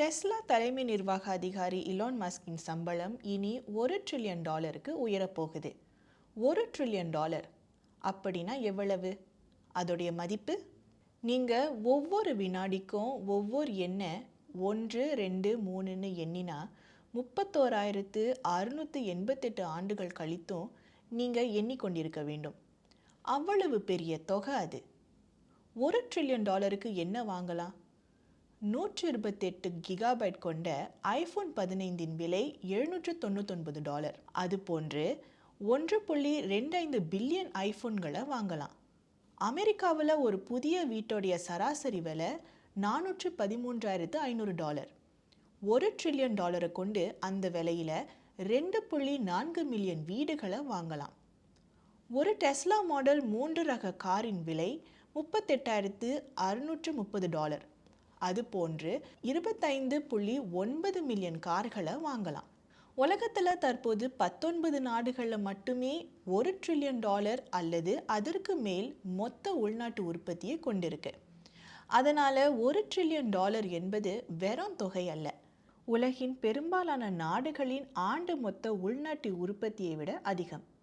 Tesla தலைமை நிர்வாக அதிகாரி இலான் மஸ்கின் சம்பளம் இனி ஒரு ட்ரில்லியன் டாலருக்கு உயரப்போகுது. ஒரு ட்ரில்லியன் டாலர் அப்படின்னா எவ்வளவு? அதோடைய மதிப்பு? நீங்கள் ஒவ்வொரு வினாடிக்கும் ஒவ்வொரு எண்ணை ஒன்று ரெண்டு மூணுன்னு எண்ணினா முப்பத்தோராயிரத்து அறுநூற்றி எண்பத்தெட்டு ஆண்டுகள் கழித்தும் நீங்கள் எண்ணிக்கொண்டிருக்க வேண்டும். அவ்வளவு பெரிய தொகை அது. ஒரு ட்ரில்லியன் டாலருக்கு என்ன வாங்கலாம்? நூற்றி இருபத்தெட்டு கிகாபைட் கொண்ட ஐஃபோன் பதினைந்தின் விலை எழுநூற்று தொண்ணூத்தொன்பது டாலர். அதுபோன்று ஒன்று புள்ளி ரெண்டு ஐந்து பில்லியன் ஐஃபோன்களை வாங்கலாம். அமெரிக்காவில் ஒரு புதிய வீட்டோடைய சராசரி விலை நானூற்று பதிமூன்றாயிரத்து ஐநூறு டாலர். ஒரு ட்ரில்லியன் டாலரை கொண்டு அந்த விலையில் ரெண்டு புள்ளி நான்கு மில்லியன் வீடுகளை வாங்கலாம். ஒரு டெஸ்லா மாடல் மூன்று ரக காரின் விலை முப்பத்தெட்டாயிரத்து அறுநூற்று முப்பது டாலர். அதுபோன்று இருபத்தைந்து புள்ளி ஒன்பது மில்லியன் கார்களை வாங்கலாம். உலகத்தில் தற்போது பத்தொன்பது நாடுகளில் மட்டுமே ஒரு ட்ரில்லியன் டாலர் அல்லது அதற்கு மேல் மொத்த உள்நாட்டு உற்பத்தியை கொண்டிருக்கு. அதனால் ஒரு ட்ரில்லியன் டாலர் என்பது வெறும் தொகை அல்ல. உலகின் பெரும்பாலான நாடுகளின் ஆண்டு மொத்த உள்நாட்டு உற்பத்தியை விட அதிகம்.